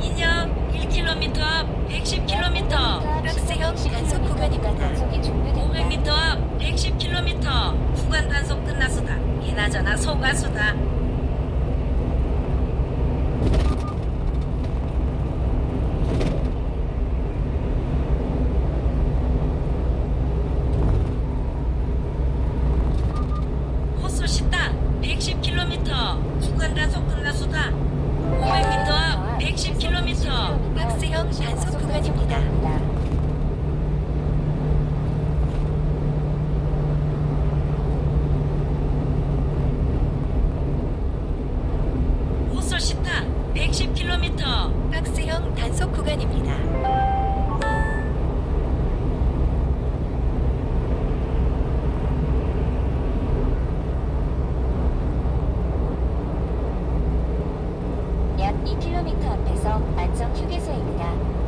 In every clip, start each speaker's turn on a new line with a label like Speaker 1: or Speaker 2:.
Speaker 1: 인역 1km 앞 110km
Speaker 2: 박스형 단속 구간입니다.
Speaker 3: 단속이 종료됩니다.
Speaker 1: 500m 앞 110km 구간 단속 끝났수다 이나저나 소가수다 호수 시다 110km 구간 단속 끝났수다 500m 앞 110km
Speaker 2: 박스형 단속 구간입니다.
Speaker 1: 호수 시타 110km
Speaker 2: 박스형 단속 구간입니다.
Speaker 3: 2km 앞에서 안성 휴게소입니다.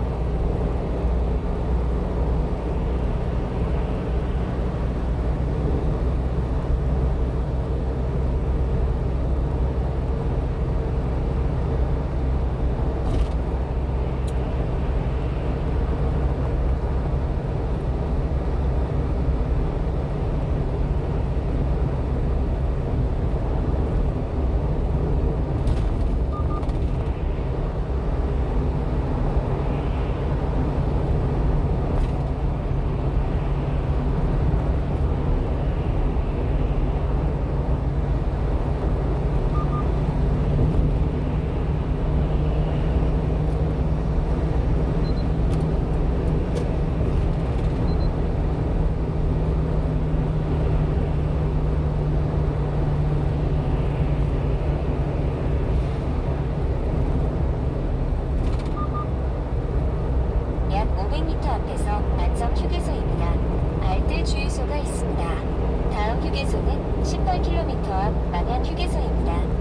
Speaker 3: 500m 앞에서 안성 휴게소입니다. 알뜰 주유소가 있습니다. 다음 휴게소는 18km 앞 망안 휴게소입니다.